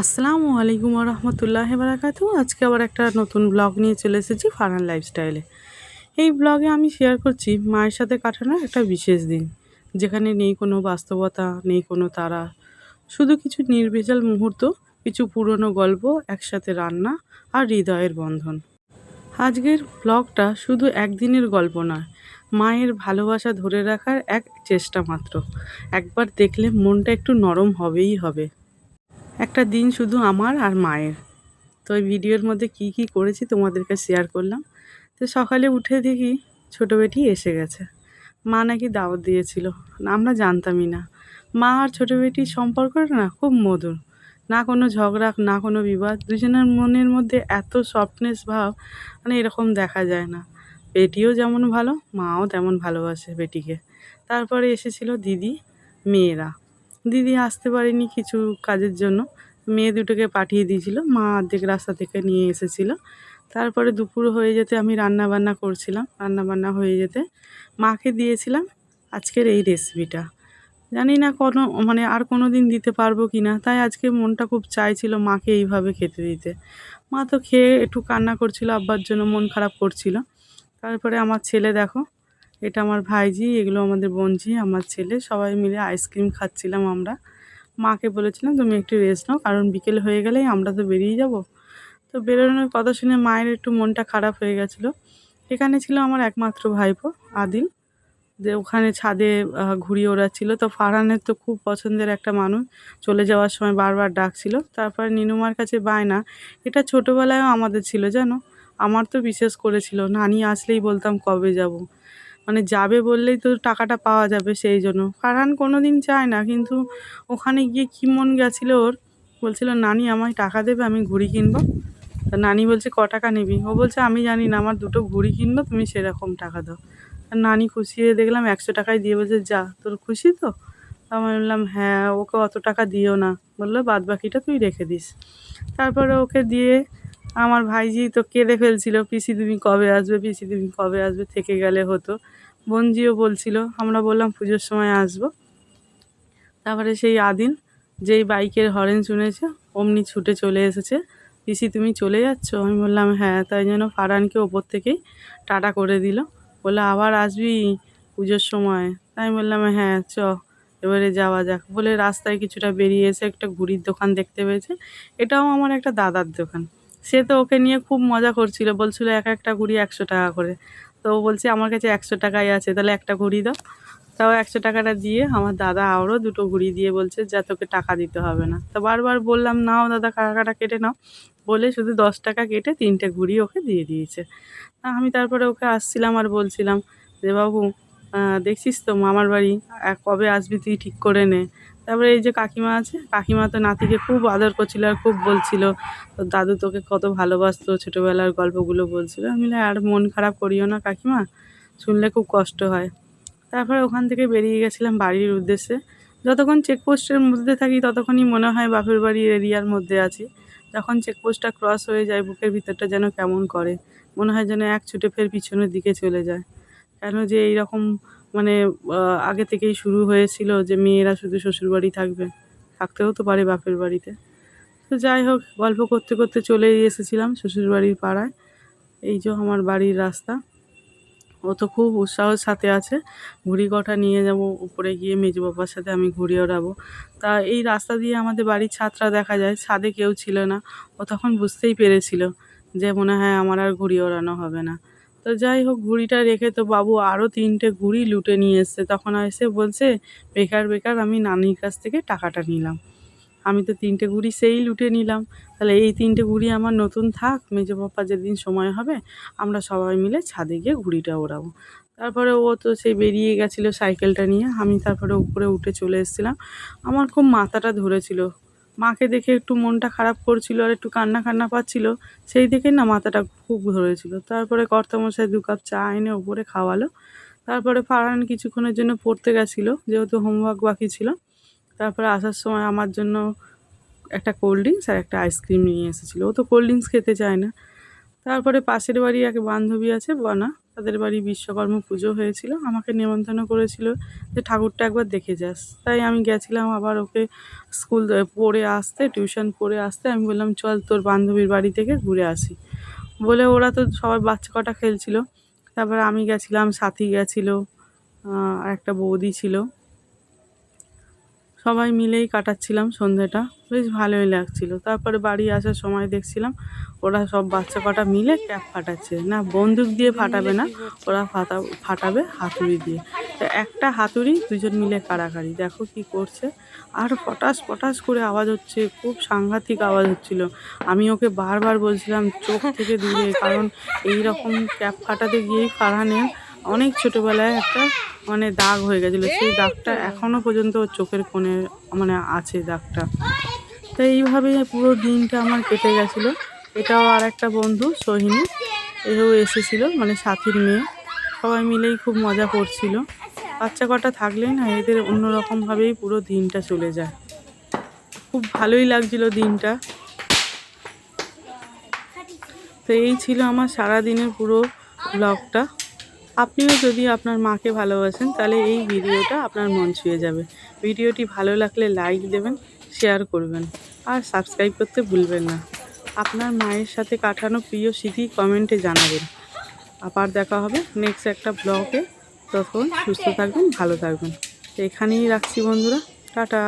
আসসালামু আলাইকুম রহমতুল্লাহ বারাকাতু। আজকে আবার একটা নতুন ব্লগ নিয়ে চলে এসেছি ফারহান লাইফস্টাইলে। এই ব্লগে আমি শেয়ার করছি মায়ের সাথে কাটানো একটা বিশেষ দিন, যেখানে নেই কোনো বাস্তবতা, নেই কোনো তারা। শুধু কিছু নির্ভেজাল মুহূর্ত, কিছু পুরনো গল্প, একসাথে রান্না আর হৃদয়ের বন্ধন। আজকের ব্লগটা শুধু একদিনের গল্প নয়, মায়ের ভালোবাসা ধরে রাখার এক চেষ্টা মাত্র। একবার দেখলে মনটা একটু নরম হবেই হবে। একটা দিন শুধু আমার আর মায়ের। তো ওই ভিডিওর মধ্যে কি কি করেছি তোমাদেরকে শেয়ার করলাম। তো সকালে উঠে দেখি ছোটো বেটি এসে গেছে। মা নাকি দাওয়াত দিয়েছিল। আমরা জানতামই না। মা আর ছোটো বেটির সম্পর্কটা না খুব মধুর। না কোনো ঝগড়া, না কোনো বিবাদ। দুজনের মনের মধ্যে এত সফটনেস ভাব মানে এরকম দেখা যায় না। বেটিও যেমন ভালো, মাও তেমন ভালোবাসে বেটিকে। তারপরে এসেছিল দিদি, মেয়েরা। দিদি আসতে পারেনি কিছু কাজের জন্য। মেয়ে দুটোকে পাঠিয়ে দিয়েছিল, মা অর্ধেক রাস্তা থেকে নিয়ে এসেছিল। তারপরে দুপুর হয়ে যেতে আমি রান্না বান্না করছিলাম রান্না বান্না হয়ে যেতে মাকে দিয়েছিলাম আজকের এই রেসিপিটা জানি না কোনো মানে আর কোনো দিন দিতে পারব কি না, তাই আজকে মনটা খুব চাইছিল মাকে এইভাবে খেতে দিতে। মা তো খেয়ে একটু কান্না করছিল, আব্বার জন্য মন খারাপ করছিল। তারপরে আমার ছেলে দেখো এটা আমার ভাইজি, এগুলো আমাদের বোনজি, আমার ছেলে, সবাই মিলে আইসক্রিম খাচ্ছিলাম আমরা। মাকে বলেছিলাম, তুমি একটু রেস্ট নাও, কারণ বিকেল হয়ে গেলেই আমরা তো বেরিয়ে যাব। তো বেরোনোর কথা শুনে মায়ের একটু মনটা খারাপ হয়ে গেছিল। এখানে ছিল আমার একমাত্র ভাইপো, আদিল। যে ওখানে ছাদে ঘুরিয়ে ওড়াচ্ছিল। তো ফারহানের তো খুব পছন্দের একটা মানুষ, চলে যাওয়ার সময় বারবার ডাকছিল। তারপরে নিনুমার কাছে বায়না, এটা ছোটোবেলায়ও আমাদের ছিল, জানো? আমার তো বিশেষ করেছিল, নানি আসলেই বলতাম কবে যাব? মানে যাবে বললেই তো টাকাটা পাওয়া যাবে সেই জন্য। ফারহান কোনো দিন চায় না, কিন্তু ওখানে গিয়ে কী মন গেছিল ওর? বলছিল, নানি আমায় টাকা দেবে, আমি ঘুড়ি কিনবো। তা নানি বলছে, ক টাকা নিবি? ও বলছে, আমি জানি না, আমার দুটো ঘুড়ি কিনবো, তুমি সেরকম টাকা দাও। আর নানি খুশি হয়ে দেখলাম একশো টাকায় দিয়ে বলছে, যা, তোর খুশি তো? আমি বললাম হ্যাঁ ওকে অত টাকা দিও না। বলল বাদ বাকিটা তুই রেখে দিস। তারপরে ওকে দিয়ে আমার ভাইজি তো কেঁদে ফেলছিল, পিসি তুমি কবে আসবে? পিসি তুমি কবে আসবে? থেকে গেলে হতো। বোনজিও বলছিল, আমরা বললাম পুজোর সময় আসব। তারপরে সেই আদিল যেই বাইকের হরেন শুনেছে, অমনি ছুটে চলে এসেছে, পিসি তুমি চলে যাচ্ছ? আমি বললাম হ্যাঁ। তাই জন্য ফারানকে ওপর থেকেই টাটা করে দিল। বলে আবার আসবি পুজোর সময়? তাই বললাম হ্যাঁ চ, এবারে যাওয়া যাক। বলে রাস্তায় কিছুটা বেরিয়ে এসে একটা ঘুড়ির দোকান দেখতে পেয়েছে। এটাও আমার একটা দাদার দোকান। সে তো ওকে নিয়ে খুব মজা করছিল। বলছিল, এক একটা ঘুড়ি একশো টাকা করে। তো ও বলছে, আমার কাছে একশো টাকাই আছে, তাহলে একটা ঘুড়ি দাও। তাও একশো টাকাটা দিয়ে আমার দাদা আরও দুটো ঘুড়ি দিয়ে বলছে, যা তোকে টাকা দিতে হবে না। তো বারবার বললাম, নাও দাদা কাটা কেটে নাও। বলে শুধু দশ টাকা কেটে তিনটে ঘুড়ি ওকে দিয়ে দিয়েছে। তা আমি তারপরে ওকে আসছিলাম আর বলছিলাম যে, বাবু দেখছিস তো মামার বাড়ি কবে আসবি তুই ঠিক করে নে। তারপরে এই যে কাকিমা আছে, কাকিমা তো নাতিকে খুব আদর করছিল আর খুব বলছিল। তোর দাদু তোকে কত ভালোবাসতো, ছোটোবেলার গল্পগুলো বলছিল। আমি আর মন খারাপ করিও না কাকিমা, শুনলে খুব কষ্ট হয়। তারপরে ওখান থেকে বেরিয়ে গেছিলাম বাড়ির উদ্দেশ্যে। যতক্ষণ চেকপোস্টের মধ্যে থাকি, ততক্ষণই মনে হয় বাপের বাড়ির এরিয়ার মধ্যে আছি। যখন চেকপোস্টটা ক্রস হয়ে যায়, বুকের ভিতরটা যেন কেমন করে, মনে হয় যেন এক ছুটে ফের পিছনের দিকে চলে যায়। কেন যে এইরকম মানে আগে থেকেই শুরু হয়েছিল যে মেয়েরা শুধু শ্বশুরবাড়ি থাকবে। থাকতেও তো পারে বাপের বাড়িতে। তো যাই হোক, গল্প করতে করতে চলেই এসেছিলাম শ্বশুরবাড়ির পাড়ায়। এই যে আমার বাড়ির রাস্তা। ও তো খুব উৎসাহের সাথে আছে। ঘুড়ি কটা নিয়ে যাব, উপরে গিয়ে মেজো বাবার সাথে আমি ঘুড়ি ওড়াবো। তা এই রাস্তা দিয়ে আমাদের বাড়ির ছাদটা দেখা যায়, ছাদে কেউ ছিল না। ও তখন বুঝতেই পেরেছিল যে মনে হয় আমার আর ঘুড়ি ওড়ানো হবে না। তো যাই হোক, ঘুড়িটা রেখে তো বাবু আরও তিনটে ঘুড়ি লুটে নিয়ে এসছে। তখন এসে বলছে, বেকার বেকার, আমি নানির কাছ থেকে টাকাটা নিলাম। আমি তো তিনটে ঘুড়ি সেই লুটে নিলাম। তাহলে এই তিনটে ঘুড়ি আমার নতুন থাক, মেজো যেদিন সময় হবে, আমরা সবাই মিলে ছাদে গিয়ে ঘুড়িটা ওড়াবো। তারপরে ও তো সেই বেরিয়ে গেছিল সাইকেলটা নিয়ে। আমি তারপরে উপরে উঠে চলে এসেছিলাম। আমার খুব মাথাটা ধরেছিল। মাকে দেখে একটু মনটা খারাপ করছিল আর একটু কান্না কান্না পাচ্ছিল, সেই দেখে না মাথাটা খুব ধরেছিল। তারপরে কর্তামশাই দু কাপ চা এনে উপরে খাওয়ালো। তারপরে ফারহান কিছুক্ষণের জন্য পড়তে গেছিল, যেহেতু হোমওয়ার্ক বাকি ছিল। তারপরে আসার সময় আমার জন্য একটা কোল্ড ড্রিঙ্কস আর একটা আইসক্রিম নিয়ে এসেছিল। ও তো কোল্ড ড্রিঙ্কস খেতে চায় না। তারপরে পাশের বাড়ি এক বান্ধবী আছে, বনা। তাদের বাড়ি বিশ্বকর্মা পুজো হয়েছিল, আমাকে নেমন্তন্ন করেছিল যে ঠাকুরটা একবার দেখে যাস। তাই আমি গেছিলাম আবার ওকে স্কুল পড়ে আসতে, টিউশন পড়ে আসতে, আমি বললাম, চল তোর বান্ধবীর বাড়ি থেকে ঘুরে আসি। বলে ওরা তো সবাই বাচ্চা কটা খেলছিল। তারপরে আমি গেছিলাম, সাথী গেছিল আর একটা বৌদি ছিল। সবাই মিলেই কাটাচ্ছিলাম সন্ধেটা বেশ ভালোই লাগছিল। তারপরে বাড়ি আসার সময় দেখছিলাম ওরা সব বাচ্চা কটা মিলে ক্যাপ ফাটাচ্ছে। না, বন্দুক দিয়ে ফাটাবে না, ওরা ফাটা ফাটাবে হাতুড়ি দিয়ে। তো একটা হাতুড়ি দুজন মিলে কাড়াকাড়ি। দেখো কি করছে। আর পটাশ পটাশ করে আওয়াজ হচ্ছে, খুব সাংঘাতিক আওয়াজ হচ্ছিল। আমি ওকে বারবার বলছিলাম, চোখ থেকে দূরে কারণ এই রকম ক্যাপ ফাটাতে গিয়েই ফারহানের অনেক ছোটোবেলায় একটা মানে দাগ হয়ে গেছিল। সেই দাগটা এখনও পর্যন্ত ওর চোখের কোণে মানে আছে দাগটা। তো এইভাবে পুরো দিনটা আমার কেটে গেছিল। এটাও আর একটা বন্ধু, সোহিনী। এও এসেছিল মানে সাথীর মেয়ে। সবাই মিলেই খুব মজা করছিল। বাচ্চা কটা থাকলেই না, এদের অন্যরকমভাবেই পুরো দিনটা চলে যায়। খুব ভালোই লাগছিল দিনটা। তো এই ছিল আমার সারা দিনের পুরো ব্লগটা। আপনিও যদি আপনার মাকে ভালোবাসেন, তাহলে এই ভিডিওটা আপনার মন ছুঁয়ে যাবে। ভিডিওটি ভালো লাগলে লাইক দেবেন, শেয়ার করবেন। আর সাবস্ক্রাইব করতে ভুলবেন না। আপনার মায়ের সাথে কাটানো প্রিয় স্মৃতি কমেন্টে জানাবেন। আবার দেখা হবে নেক্সট একটা ব্লগে তখন সুস্থ থাকবেন, ভালো থাকবেন। তো এখানেই রাখছি বন্ধুরা। টাটা।